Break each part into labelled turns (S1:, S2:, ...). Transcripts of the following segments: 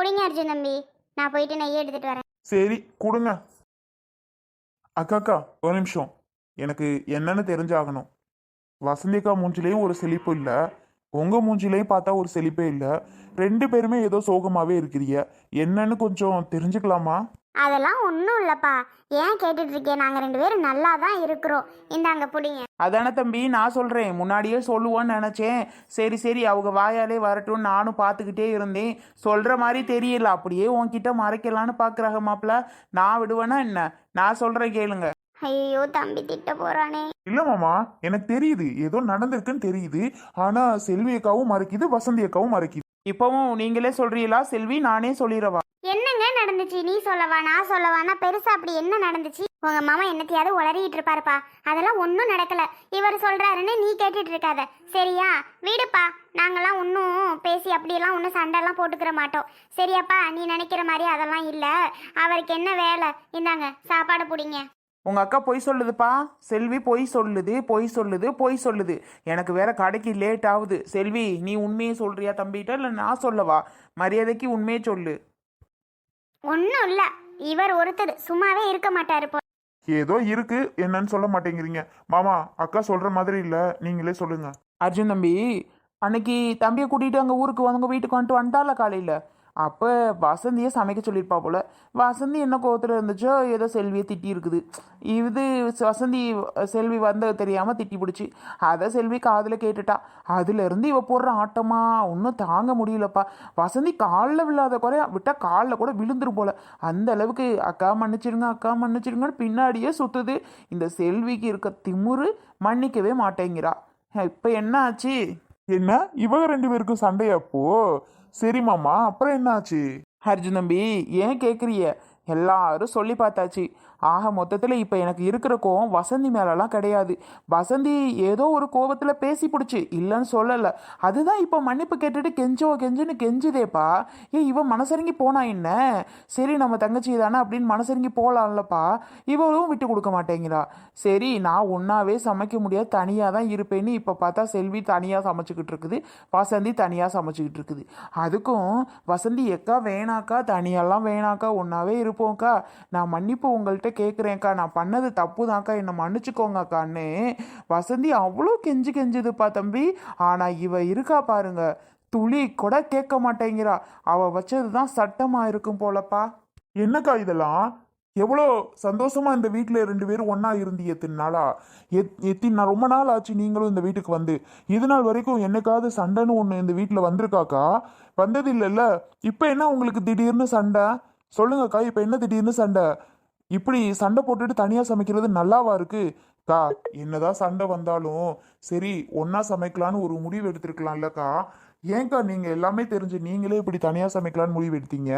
S1: கொடுங்க அர்ஜுன் தம்பி. நான் போயிட்டு நெய் எடுத்துட்டு வரேன்.
S2: சரி கொடுங்க. அக்கா அக்கா ஒரு நிமிஷம். எனக்கு என்னன்னு தெரிஞ்சாகணும். வசந்திக்கா மூஞ்சிலையும் ஒரு செழிப்பு இல்லை. உங்க மூஞ்சிலையும் பார்த்தா ஒரு செழிப்பே இல்லை. ரெண்டு பேருமே ஏதோ சோகமாவே இருக்கிறீங்க. என்னன்னு கொஞ்சம் தெரிஞ்சுக்கலாமா?
S1: அதெல்லாம் ஒன்றும் இல்லைப்பா. ஏன் கேட்டுட்டு இருக்கேன் நாங்கள் ரெண்டு பேரும் நல்லா தான் இருக்கிறோம். இந்தாங்க பிடிங்க.
S3: அதானே தம்பி நான் சொல்கிறேன் முன்னாடியே சொல்லுவோன்னு நினச்சேன். சரி சரி அவங்க வாயாலே வரட்டும் நானும் பார்த்துக்கிட்டே இருந்தேன். சொல்கிற மாதிரி தெரியல. அப்படியே உன்கிட்ட மறைக்கலான்னு பார்க்குறாங்க மாப்பிள்ள நான் விடுவேனா என்ன? நான் சொல்கிறேன் கேளுங்க.
S1: ஐயோ தம்பி திட்ட போறானே.
S2: இல்ல மாமா. எனக்கு தெரியுது. ஏதோ நடந்திருக்குன்னு தெரியுது. ஆனா செல்வி அக்காவும் மறைக்குது வசந்தி அக்காவும் மறைக்குது.
S3: இப்போவும் நீங்களே சொல்கிறீங்களா செல்வி நானே சொல்லிடவா?
S1: என்னங்க நடந்துச்சு? நீ சொல்லவா நான் சொல்லவானா பெருசா அப்படி என்ன நடந்துச்சு? உங்க மாமா என்னத்தையாவது உளறிட்டு இருப்பாருப்பா. அதெல்லாம் ஒன்றும் நடக்கல. இவர் சொல்றாருன்னு நீ கேட்டுட்டு இருக்காத. சரியா? வீடுப்பா. நாங்கெல்லாம் ஒன்றும் பேசி அப்படியெல்லாம் ஒன்றும் சண்டைலாம் போட்டுக்கிற மாட்டோம். சரியாப்பா நீ நினைக்கிற மாதிரி அதெல்லாம் இல்லை. அவருக்கு என்ன வேலை? இந்தாங்க சாப்பாடு பிடிங்க.
S3: உங்கள் அக்கா பொய் சொல்லுதுப்பா. செல்வி பொய் சொல்லுது பொய் சொல்லுது பொய் சொல்லுது. எனக்கு வேற கடைக்கு லேட் ஆகுது. செல்வி நீ உண்மையை சொல்றியா தம்பிகிட்ட? இல்லை நான் சொல்லவா? மரியாதைக்கு உண்மையை சொல்லு.
S1: ஒன்றும் இல்லை. இவர் ஒருத்தர் சும்மாவே இருக்க மாட்டாரு போ
S2: ஏதோ இருக்கு. என்னன்னு சொல்ல மாட்டேங்கிறீங்க. மாமா அக்கா சொல்ற மாதிரி இல்ல. நீங்களே சொல்லுங்க.
S3: அர்ஜுன் தம்பி அன்னைக்கு தம்பியை கூட்டிகிட்டு அங்கே ஊருக்கு வந்து வீட்டுக்கு வந்துட்டு வந்துட்டால காலையில்? அப்போ வசந்தியை சமைக்க சொல்லியிருப்பா போல். வசந்தி என்ன கோவத்தில் இருந்துச்சோ ஏதோ செல்வியை திட்டி இருக்குது இது வசந்தி செல்வி வந்த தெரியாமல் திட்டி பிடிச்சி அதை செல்வி காதில் கேட்டுட்டா. அதுலேருந்து இவ போடுற ஆட்டமா? ஒன்றும் தாங்க முடியலப்பா. வசந்தி காலில் விழாத குறைய விட்டால் காலில் கூட விழுந்துரும் போல. அந்த அளவுக்கு அக்கா மன்னிச்சிருங்க அக்கா மன்னிச்சிருங்கன்னு பின்னாடியே சுற்றுது இந்த செல்விக்கு இருக்க திமுரு மன்னிக்கவே மாட்டேங்கிறா. இப்போ என்ன ஆச்சு?
S2: என்ன? இவங்க ரெண்டு பேருக்கும் சண்டையப்போ சரி மாமா அப்புறம் என்னாச்சு?
S3: அர்ஜுன் தம்பி ஏன் கேட்குறிய எல்லாரும் சொல்லி பார்த்தாச்சு. ஆக மொத்தத்தில் இப்போ எனக்கு இருக்கிற கோவம் வசந்தி மேலெல்லாம் கிடையாது. வசந்தி ஏதோ ஒரு கோபத்தில் பேசி பிடிச்சி இல்லைன்னு சொல்லலை. அதுதான் இப்போ மன்னிப்பு கேட்டுட்டு கெஞ்சோ கெஞ்சுன்னு கெஞ்சுதேப்பா. ஏ இவன் மனசரங்கி போனா என்ன? சரி நம்ம தங்கச்சி தானே அப்படின்னு மனசரங்கி போகலாம்லப்பா இவளும் விட்டு கொடுக்க மாட்டேங்கிறா. சரி நான் ஒன்றாவே சமைக்க முடியாது. தனியாக தான் இருப்பேன்னு இப்போ பார்த்தா செல்வி தனியாக சமைச்சிக்கிட்டு இருக்குது. வசந்தி தனியாக சமைச்சிக்கிட்டு இருக்குது. அதுக்கும் வசந்தி எக்கா வேணாக்கா தனியெல்லாம் வேணாக்கா ஒன்றாவே இருப்போம்க்கா நான் மன்னிப்பு உங்கள்கிட்ட கேட்குறேன்க்கா நான் பண்ணது தப்பு தான்க்கா என்னை மன்னிச்சுக்கோங்கக்கான்னு வசந்தி அவ்வளோ கெஞ்சு கெஞ்சுதுப்பா தம்பி. ஆனால் இவ இருக்கா பாருங்க. துளி கூட கேட்க மாட்டேங்கிறா. அவ வச்சது தான் சட்டமாக இருக்கும் போலப்பா.
S2: என்னக்கா இதெல்லாம்? எவ்வளோ சந்தோஷமாக இந்த வீட்டில் ரெண்டு பேரும் ஒன்றா இருந்து எத்தனை நாளா? எத் எத்தின் ரொம்ப நாள் ஆச்சு நீங்களும் இந்த வீட்டுக்கு வந்து. இது நாள் வரைக்கும் என்னைக்காவது சண்டைன்னு ஒன்று இந்த வீட்டில் வந்திருக்காக்கா? வந்தது இல்லைல்ல இப்போ என்ன உங்களுக்கு திடீர்னு சண்டை? சொல்லுங்கக்கா இப்போ என்ன திடீர்னு சண்டை? இப்படி சண்டை போட்டுட்டு தனியாக சமைக்கிறது நல்லாவா இருக்கு? கா என்னதான் சண்டை வந்தாலும் சரி ஒன்னா சமைக்கலான்னு ஒரு முடிவு எடுத்திருக்கலாம்லக்கா ஏன்க்கா நீங்கள் எல்லாமே தெரிஞ்சு நீங்களே இப்படி தனியாக சமைக்கலான்னு முடிவு எடுத்தீங்க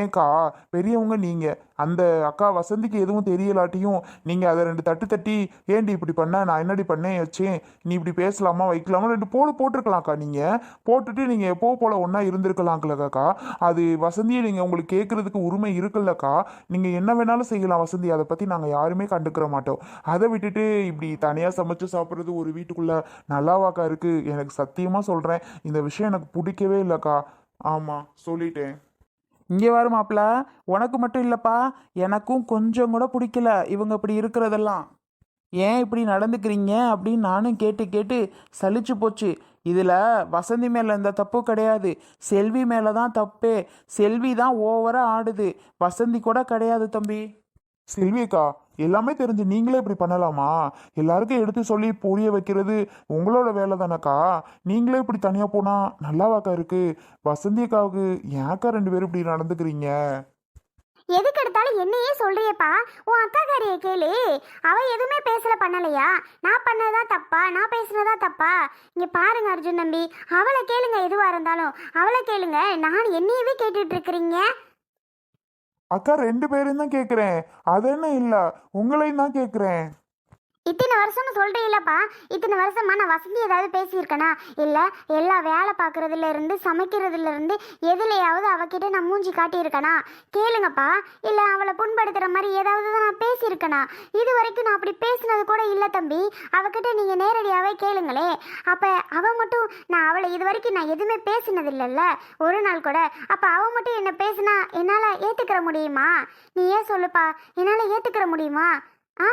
S2: ஏன்க்கா பெரியவங்க நீங்கள் அந்த அக்கா வசந்திக்கு எதுவும் தெரியலாட்டியும் நீங்கள் அதை ரெண்டு தட்டு தட்டி ஏண்டி இப்படி பண்ண? நான் என்னடி பண்ணேன்? வச்சேன் நீ இப்படி பேசலாமா? வைக்கலாமா? ரெண்டு போடு போட்டிருக்கலாம்க்கா நீங்கள் போட்டுட்டு நீங்கள் எப்போ போல் ஒன்றா இருந்திருக்கலாம்லக்கா அது வசந்தியை நீங்கள் உங்களுக்கு கேட்குறதுக்கு உரிமை இருக்குல்லக்கா. நீங்கள் என்ன வேணாலும் செய்யலாம் வசந்தி. அதை பற்றி நாங்கள் யாருமே கண்டுக்கிற மாட்டோம். அதை விட்டுட்டு இப்படி தனியாக சமைச்சு சாப்பிட்றது ஒரு வீட்டுக்குள்ளே நல்லாவாக்கா இருக்குது எனக்கு சத்தியமாக சொல்கிறேன் இந்த விஷயம் எனக்கு பிடிக்கவே இல்லைக்கா. ஆமாம் சொல்லிட்டேன்.
S3: இங்கே வரும் மாப்பிள்ள உனக்கு மட்டும் இல்லைப்பா எனக்கும் கொஞ்சம் கூட பிடிக்கல. இவங்க இப்படி இருக்கிறதெல்லாம். ஏன் இப்படி நடந்துக்கிறீங்க அப்படின்னு நானும் கேட்டு கேட்டு சலிச்சு போச்சு. இதில் வசந்தி மேலே இந்த தப்பும் கிடையாது. செல்வி மேலே தான் தப்பே. செல்வி தான் ஓவராக ஆடுது. வசந்தி கூட கிடையாது தம்பி.
S2: செல்வியக்கா எல்லாமே தெரிஞ்சு நீங்களே இப்படி பண்ணலாமா? எல்லாருக்கும் எடுத்து சொல்லி புரிய வைக்கிறது உங்களோட வேலை தானக்கா நீங்களே இப்படி தனியாக போனால் நல்லாவாக்கா இருக்கு? வசந்தி அக்காவுக்கு ஏன்க்கா ரெண்டு பேரும் இப்படி நடந்துக்கிறீங்க?
S1: எதுக்கு எடுத்தாலும் என்னையே சொல்றியப்பா. உன் அக்காக்காரிய கேளு. அவ எதுவுமே பேசல பண்ணலையா? நான் பண்ணதா தப்பா? நான் பேசுனதா தப்பா? இங்க பாருங்க அர்ஜுன் தம்பி. அவளை கேளுங்க எதுவா இருந்தாலும். அவளை கேளுங்க. நான் என்னையவே கேட்டுட்டு இருக்கிறீங்க?
S2: அக்கா ரெண்டு பேரும் தான் கேட்குறேன் அது என்ன உங்களையும் தான் கேட்குறேன்
S1: இத்தனை வருஷம்னு சொல்கிறீங்களப்பா இத்தனை வருஷமா நான் வசதி ஏதாவது பேசியிருக்கேனா? இல்லை எல்லா வேலை பார்க்கறதுல இருந்து சமைக்கிறதுல இருந்து எதுலையாவது அவகிட்ட நான் மூஞ்சி காட்டியிருக்கேனா? கேளுங்கப்பா. இல்லை அவளை புண்படுத்துகிற மாதிரி ஏதாவது தான் நான் பேசியிருக்கேனா? இது வரைக்கும் நான் அப்படி பேசினது கூட இல்லை தம்பி. அவகிட்ட நீங்கள் நேரடியாகவே கேளுங்களே. அப்போ அவள் மட்டும் நான் அவளை இது வரைக்கும் நான் எதுவுமே பேசினது இல்லைல்ல. ஒரு நாள் கூட. அப்போ அவள் மட்டும் என்ன பேசினா என்னால் ஏற்றுக்கிற முடியுமா? நீ ஏன் சொல்லுப்பா என்னால் ஏற்றுக்கிற முடியுமா? ஆ?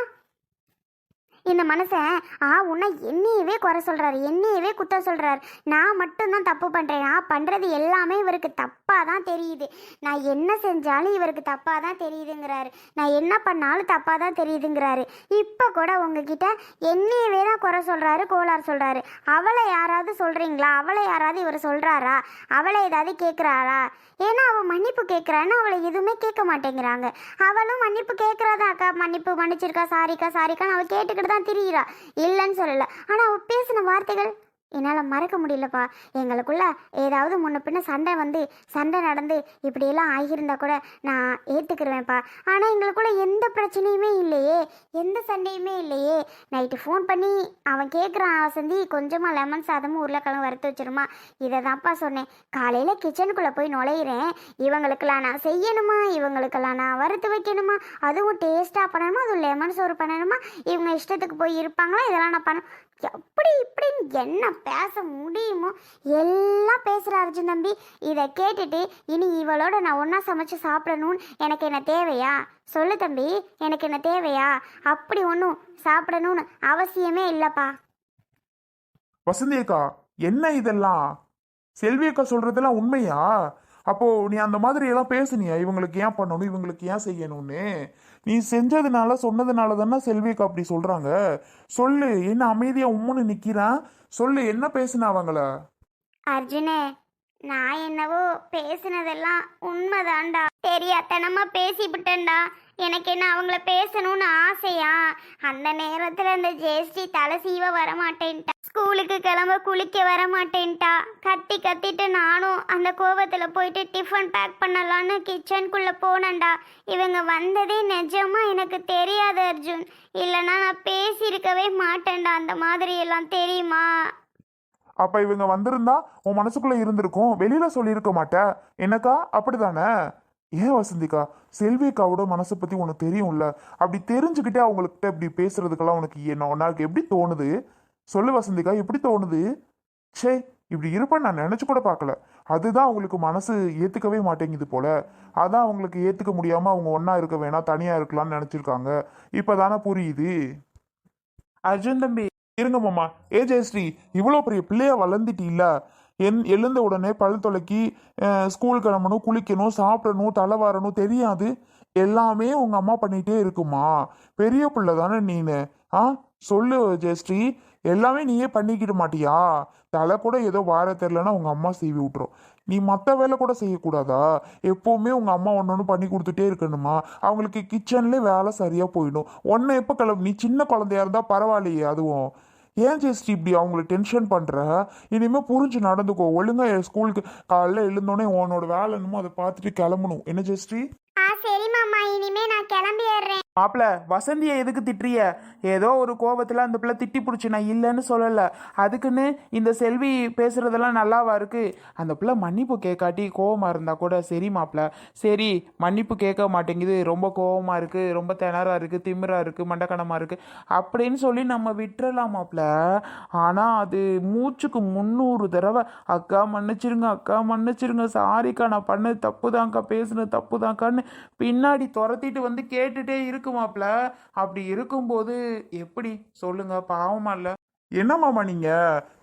S1: இந்த மனுஷன் ஆ உன்னை என்னையவே குறை சொல்கிறாரு என்னையவே குத்த சொல்கிறாரு நான் மட்டும்தான் தப்பு பண்ணுறேன் நான் பண்ணுறது எல்லாமே இவருக்கு தப்பாக தான் தெரியுது. நான் என்ன செஞ்சாலும் இவருக்கு தப்பாக தான் தெரியுதுங்கிறாரு. நான் என்ன பண்ணாலும் தப்பாக தான் தெரியுதுங்கிறாரு. இப்போ கூட உங்ககிட்ட என்னையவே தான் குறை சொல்கிறாரு கோளார் சொல்கிறாரு அவளை யாராவது சொல்கிறீங்களா அவளை யாராவது இவர் சொல்கிறாரா அவளை ஏதாவது கேட்குறாரா ஏன்னா அவள் மன்னிப்பு கேட்குறான்னு அவளை எதுவுமே கேட்க மாட்டேங்கிறாங்க. அவளும் மன்னிப்பு கேட்குறாதாக்கா மன்னிப்பு மன்னிச்சிருக்கா சாரிக்கா சாரிக்கான்னு அவள் கேட்டுக்கிட்டு தான் திரியிறா. இல்லைன்னு சொல்லலை. ஆனால் அவள் பேசின வார்த்தைகள் என்னால் மறக்க முடியலப்பா. எங்களுக்குள்ள ஏதாவது முன்ன பின்ன சண்டை வந்து சண்டை நடந்து இப்படியெல்லாம் ஆகியிருந்தா கூட நான் ஏற்றுக்கிருவேன்ப்பா ஆனால் எங்களுக்குள்ள எந்த பிரச்சனையுமே இல்லையே. எந்த சண்டையுமே இல்லையே. நைட்டு ஃபோன் பண்ணி அவன் கேட்குறான் வசந்தி கொஞ்சமாக லெமன் சாதமும் உருளைக்கிழங்கு வறுத்து வச்சிருமா. இதை தான்ப்பா சொன்னேன். காலையில் கிச்சனுக்குள்ளே போய் நுழையிறேன். இவங்களுக்கெல்லாம் நான் செய்யணுமா? இவங்களுக்கெல்லாம் நான் வறுத்து வைக்கணுமா? அதுவும் டேஸ்ட்டாக பண்ணணுமா? அதுவும் லெமன் சோறு பண்ணணுமா? இவங்க இஷ்டத்துக்கு போய் இருப்பாங்களா? இதெல்லாம் நான் பண்ண எப்படி இப்படின்னு என்ன பேச முடியுமோ எல்லாம் பேசுகிற அர்ஜுன் தம்பி. இதை கேட்டுட்டு இனி இவளோட நான் ஒன்றா சமைச்சு சாப்பிடணும்னு எனக்கு என்ன தேவையா? சொல்லு தம்பி எனக்கு என்ன தேவையா? அப்படி ஒன்றும் சாப்பிடணும்னு அவசியமே இல்லைப்பா.
S2: வசந்தி அக்கா என்ன இதெல்லாம்? செல்வி அக்கா சொல்றதெல்லாம் உண்மையா? அப்போ நீ அந்த மாதிரி எல்லாம் பேசுனியா? இவங்களுக்கு ஏன் பண்ணணும்? இவங்களுக்கு ஏன் செய்யணும்னு? நீ செஞ்சதுனால சொன்னதுனால தானே செல்விக்கு அப்படி சொல்றாங்க. சொல்லு என்ன அமைதியா உம்முன்னு நிக்கிறான்? சொல்லு என்ன பேசுன அவங்கள?
S1: அர்ஜுனே நான் என்னவோ பேசினதெல்லாம் உண்மைதான்டா. தெரியாத்தனமா பேசிவிட்டேன்டா. எனக்கு என்ன அவங்கள பேசணும்னு ஆசையா? அந்த நேரத்தில் அந்த ஜெயஸ்ரீ தலை சீவ வரமாட்டேன்ட்டா. ஸ்கூலுக்கு கிளம்ப குளிக்க வரமாட்டேன்ட்டா. கத்தி கத்திட்டு நானும் அந்த கோபத்தில் போயிட்டு டிஃபன் பேக் பண்ணலான்னு கிச்சனுக்குள்ளே போனேன்டா. இவங்க வந்ததே நிஜமாக எனக்கு தெரியாது அர்ஜுன். இல்லைன்னா நான் பேசியிருக்கவே மாட்டேன்டா. அந்த மாதிரி எல்லாம் தெரியுமா?
S2: அப்ப இவங்க வந்திருந்தா உன் மனசுக்குள்ள இருந்திருக்கும். வெளியில சொல்லியிருக்க மாட்ட. என்னக்கா? அப்படிதானே? ஏன் வசந்திக்கா செல்வி அக்காவோட மனசை பத்தி உனக்கு தெரியும்ல? அப்படி தெரிஞ்சுக்கிட்டே அவங்கள்ட்ட இப்படி பேசுறதுக்கெல்லாம் உனக்கு என்ன உனக்கு எப்படி தோணுது? சொல்லு வசந்திக்கா எப்படி தோணுது? ச்சே இப்படி இருப்பேன்னு நான் நினைச்சு கூட பார்க்கல. அதுதான் அவங்களுக்கு மனசு ஏத்துக்கவே மாட்டேங்குது போல. அதான் அவங்களுக்கு ஏத்துக்க முடியாம அவங்க ஒண்ணா இருக்க வேணாம் தனியா இருக்கலாம்னு நினைச்சிருக்காங்க. இப்பதானே புரியுது?
S3: அர்ஜுன் தம்பி.
S2: இருங்க மாமா. ஏ ஜெயஸ்ரீ இவ்வளோ பெரிய பிள்ளைய வளர்ந்துட்டீல்ல? என் எழுந்த உடனே பல் துளக்கி ஸ்கூல் கிளம்பணும் குளிக்கணும் சாப்பிடணும் தலை வரணும் தெரியாது. எல்லாமே உங்க அம்மா பண்ணிட்டே இருக்குமா? பெரிய பிள்ளை தானே நீனு. ஆ சொல்லு ஜெயஸ்ரீ எல்லாமே நீயே பண்ணிக்கிட மாட்டியா? தலை கூட ஏதோ வார தெரிலன்னா உங்க அம்மா செய்வி விட்டுரும். நீ மற்ற வேலை கூட செய்யக்கூடாதா? எப்பவுமே உங்க அம்மா ஒன்று ஒன்று பண்ணி கொடுத்துட்டே இருக்கணுமா? அவங்களுக்கு கிச்சன்லேயே வேலை சரியா போயிடும். ஒன்று எப்போ கிளம்பு நீ சின்ன குழந்தையா இருந்தா பரவாயில்லையே அதுவும். ஏன் ஜெயஸ்ரீ இப்படி அவங்கள டென்ஷன் பண்ணுற இனிமேல் புரிஞ்சு நடந்துக்கோ. ஒழுங்கா என் ஸ்கூலுக்கு காலைல எழுந்தோடனே உன்னோட வேலை என்னமோ அதை பார்த்துட்டு கிளம்பணும். என்ன ஜெயஸ்ரீ?
S1: ஆ சரி மாமா. இனிமே நான் கிளம்பி
S3: மாப்பிள வசந்தியை எதுக்கு திட்டுறிய? ஏதோ ஒரு கோபத்தில் அந்த பிள்ளை திட்டி பிடிச்சி நான் இல்லைன்னு சொல்லலை. அதுக்குன்னு இந்த செல்வி பேசுகிறதெல்லாம் நல்லாவா இருக்குது அந்த பிள்ளை மன்னிப்பு கேட்காட்டி கோவமாக இருந்தால் கூட சரி மாப்பிள சரி மன்னிப்பு கேட்க மாட்டேங்குது. ரொம்ப கோவமாக இருக்குது ரொம்ப திணறாக இருக்குது திமிராக இருக்குது மண்டக்கணமாக இருக்குது அப்படின்னு சொல்லி நம்ம விட்டுறலாம் மாப்பிள. ஆனால் அது மூச்சுக்கு முந்நூறு தடவை அக்கா மன்னிச்சிருங்க அக்கா மன்னிச்சிருங்க. சாரிக்கா நான் பண்ணது தப்பு தான்க்கா பேசுனது தப்பு தான்க்கான்னு பின்னாடி துரத்திட்டு வந்து கேட்டுட்டே இருக்குமாப்ல அப்படி இருக்கும்போது எப்படி? சொல்லுங்க பாவமா இல்ல?
S2: என்ன மாமா நீங்க?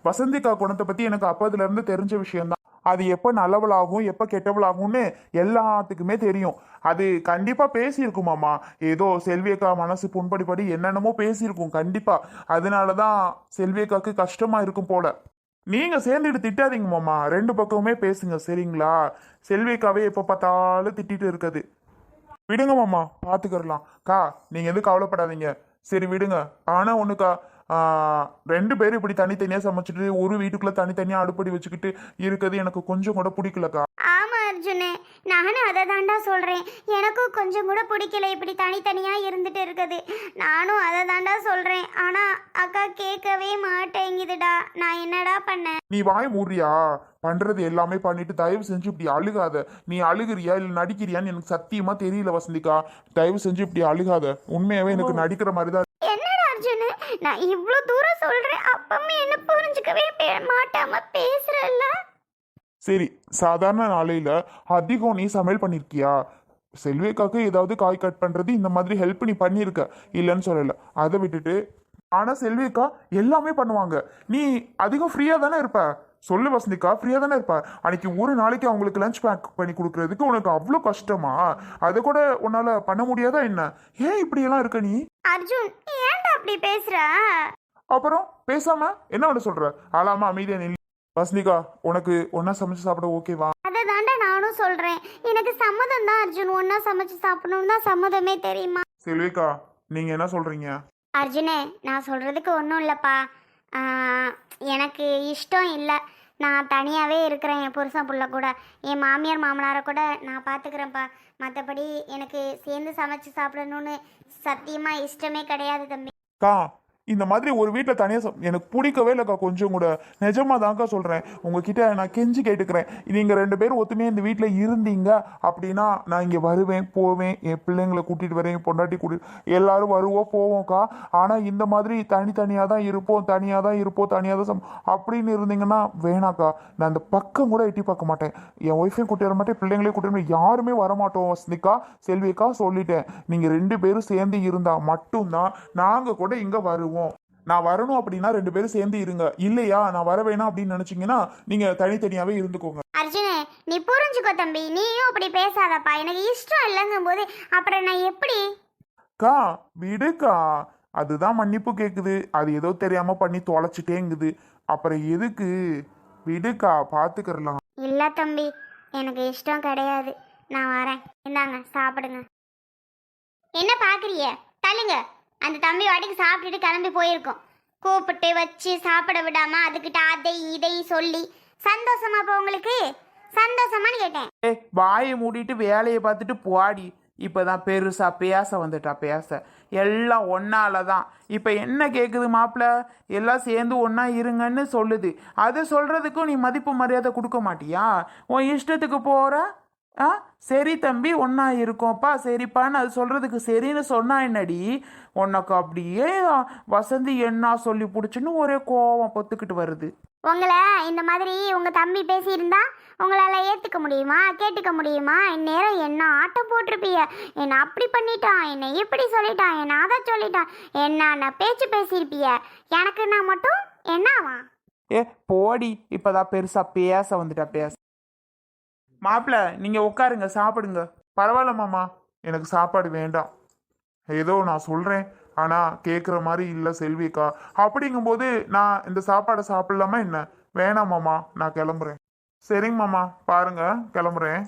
S2: வசந்திக்கா குணத்தை பத்தி எனக்கு அப்பதுல இருந்து தெரிஞ்ச விஷயம்தான். அது எப்ப நல்லவளாகும் எப்ப கெட்டவளாகும்னு எல்லாத்துக்குமே தெரியும். அது கண்டிப்பா பேசியிருக்குமாம்மா ஏதோ செல்வியக்கா மனசு புண்படிப்படி என்னென்னமோ பேசியிருக்கும் கண்டிப்பா. அதனாலதான் செல்வியக்காக்கு கஷ்டமா இருக்கும் போல. நீங்க சேர்ந்துட்டு திட்டாதீங்க மாமா. ரெண்டு பக்கமுமே பேசுங்க சரிங்களா? செல்வியக்காவே எப்ப பார்த்தாலும் திட்டிட்டு இருக்குது. விடுங்க மாமா பார்த்துக்கிறலாம் கா நீங்கள் எதுவும் கவலைப்படாதீங்க. சரி விடுங்க. ஆனால் ஒன்றுக்கா ரெண்டு பேரும் இப்படி தனித்தனியா சமைச்சிட்டு ஒரு வீட்டுக்குள்ள தனித்தனியா அடுப்படி வச்சுக்கிட்டு இருக்கிறது எனக்கு கொஞ்சம் கூட பிடிக்கலக்கா.
S1: ஆமா அர்ஜுனு. நானும் அதை தாண்டா சொல்கிறேன் எனக்கும் கொஞ்சம் கூட பிடிக்கல இப்படி தனித்தனியாக இருந்துட்டு இருக்குது. நானும் அதை தாண்டா சொல்கிறேன் ஆனால் அக்கா கேட்கவே மாட்டேங்குதுடா. நான் என்னடா பண்ணேன்?
S2: நீ வாய் மூடுறியா? பண்றது எல்லாமே பண்ணிட்டு தயவு செஞ்சு இப்படி அழுகாத. நீ அழுகிறியா இல்ல நடிக்கிறியான்னு எனக்கு சத்தியமா தெரியல வசந்திக்கா. தயவு செஞ்சு இப்படி அழுகாத. உண்மையாவே எனக்கு நடிக்கிற மாதிரி தான்
S1: நான் இவ்வளோ தூரம் சொல்கிறேன் அப்பமே என்ன புரிஞ்சுக்கவே மாட்டாமல் பேசுகிறல்ல
S2: சரி சாதாரண நாளையில் அதிகம் நீ சமையல் பண்ணியிருக்கியா செல்வேக்காக்கு ஏதாவது காய் கட் பண்ணுறது இந்த மாதிரி ஹெல்ப் நீ பண்ணியிருக்க இல்லைன்னு சொல்லலை. அதை விட்டுட்டு ஆனால் செல்வேக்கா எல்லாமே பண்ணுவாங்க. நீ அதிகம் ஃப்ரீயாக தானே இருப்ப? சொல்லு வசந்திக்கா ஃப்ரீயா தானே இருப்ப? அன்னைக்கு ஒரு நாளைக்கு அவங்களுக்கு லஞ்ச் பேக் பண்ணி கொடுக்கறதுக்கு உனக்கு அவ்வளோ கஷ்டமா? அதை கூட உன்னால பண்ண முடியாதா என்ன? ஏன் இப்படியெல்லாம் இருக்க நீ?
S1: அர்ஜுன் ஏன்டா அப்படி பேசுற?
S2: அப்புறம் பேசாம என்ன பண்ண சொல்ற? ஆளாம அமைதியா நில் வசந்திகா உனக்கு ஒன்னா சமைச்சு சாப்பிட ஓகேவா?
S1: அதை தாண்டா நானும் சொல்கிறேன் எனக்கு சம்மதம் தான் அர்ஜுன். ஒன்றா சமைச்சு சாப்பிடணும் தான் சம்மதமே தெரியுமா?
S2: செல்விகா நீங்க என்ன சொல்றீங்க?
S1: அர்ஜுனே நான் சொல்கிறதுக்கு ஒன்றும் இல்லைப்பா. எனக்கு இஷ்டம் இல்லை. நான் தனியாகவே இருக்கிறேன் என் புருஷன் புள்ள கூட. என் மாமியார் மாமனாரை கூட நான் பார்த்துக்கிறேன்ப்பா மற்றபடி எனக்கு சேர்ந்து சமைச்சு சாப்பிடணும்னு சத்தியமாக இஷ்டமே கிடையாது தம்பி.
S2: கா இந்த மாதிரி ஒரு வீட்டில் தனியாக எனக்கு பிடிக்கவே இல்லைக்கா கொஞ்சம் கூட. நிஜமாக தான்க்கா சொல்கிறேன் உங்ககிட்ட நான் கெஞ்சி கேட்டுக்கிறேன். நீங்கள் ரெண்டு பேரும் ஒத்துமையாக இந்த வீட்டில் இருந்தீங்க அப்படின்னா நான் இங்கே வருவேன் போவேன் என் பிள்ளைங்களை கூட்டிகிட்டு வரேன் பொண்டாட்டி கூட்டிட்டு எல்லோரும் வருவோம் போவோம்க்கா. ஆனால் இந்த மாதிரி தனித்தனியாக தான் இருப்போம் தனியாக தான் இருப்போம் தனியாக தான் சம் அப்படின்னு இருந்தீங்கன்னா வேணாக்கா. நான் அந்த பக்கம் கூட எட்டி பார்க்க மாட்டேன். என் ஒய்ஃபையும் கூட்டி வர மாட்டேன் பிள்ளைங்களையும் கூட்டி வர யாருமே வரமாட்டோம் வசந்திக்கா செல்விக்கா சொல்லிட்டேன். நீங்கள் ரெண்டு பேரும் சேர்ந்து இருந்தால் மட்டும்தான் நாங்கள் கூட இங்கே வருவோம். நான் வரணும் அப்படின்னா ரெண்டு பேரும் சேர்ந்து இருங்க. இல்லையா? நான் வர வேணாம் அப்படின்னு நினைச்சீங்கன்னா நீங்க தனித்தனியாவே இருந்துக்கோங்க.
S1: அர்ஜுனே நீ புரிஞ்சுக்கோ தம்பி. நீயும் அப்படி பேசாதப்பா. எனக்கு இஷ்டம் இல்லைங்கும் போது அப்புறம் நான் எப்படி?
S2: கா விடுக்கா. அதுதான் மன்னிப்பு கேக்குது. அது ஏதோ தெரியாம பண்ணி தொலைச்சிட்டேங்குது. அப்புறம் எதுக்கு? விடுக்கா பாத்துக்கிறலாம்.
S1: இல்லை தம்பி. எனக்கு இஷ்டம் கிடையாது. நான் வரேன். இந்தாங்க சாப்பிடுங்க. என்ன பார்க்குறிய தள்ளுங்க. அந்த தம்பி வாட்டிக்கு சாப்பிட்டுட்டு கிளம்பி போயிருக்கோம். கூப்பிட்டு வச்சு சாப்பிட விடாம அதுக்கிட்ட அதை இதை சொல்லி சந்தோஷமா இப்போ உங்களுக்கு? சந்தோஷமான்னு கேட்டேன்.
S3: ஏ வாயை மூடிட்டு வேலையை பார்த்துட்டு போடி. இப்போதான் பெருசா பேச வந்துட்டா பேச. எல்லாம் ஒன்னால தான் இப்போ என்ன கேட்குது மாப்பிள்ள எல்லாம் சேர்ந்து ஒன்றா இருங்கன்னு சொல்லுது. அது சொல்கிறதுக்கும் நீ மதிப்பு மரியாதை கொடுக்க மாட்டியா? உன் இஷ்டத்துக்கு போகிற ஆ? சரி தம்பி ஒன்றா இருக்கோம்ப்பா. சரிப்பான்னு அது சொல்கிறதுக்கு சரின்னு சொன்னா என்னடி? உனக்கு அப்படியே வசந்தி என்ன சொல்லி பிடிச்சுன்னு ஒரே கோவம் பொத்துக்கிட்டு வருது.
S1: உங்களை இந்த மாதிரி உங்க தம்பி பேசியிருந்தா உங்களால ஏத்துக்க முடியுமா? கேட்டுக்க முடியுமா? இந்நேரம் என்ன ஆட்டம் போட்டிருப்பீங்க என்ன அப்படி பண்ணிட்டான்? என்னை இப்படி சொல்லிட்டான்? என்ன அதை சொல்லிட்டான்? என்ன பேச்சு பேசியிருப்பிய? எனக்கு நான் மட்டும்? என்னவா?
S3: ஏ போடி. இப்பதான் பெருசா பேச வந்துட்டா பேச. மாப்பிள்ள நீங்க உட்காருங்க சாப்பிடுங்க.
S2: பரவாயில்ல மாமா எனக்கு சாப்பாடு வேண்டாம். ஏதோ நான் சொல்றேன் ஆனா கேட்குற மாதிரி இல்லை செல்விக்கா. அப்படிங்கும்போது நான் இந்த சாப்பாடை சாப்பிடலாமா என்ன? வேணாம் மாமா நான் கிளம்புறேன். சரிங்க மாமா பாருங்க கிளம்புறேன்.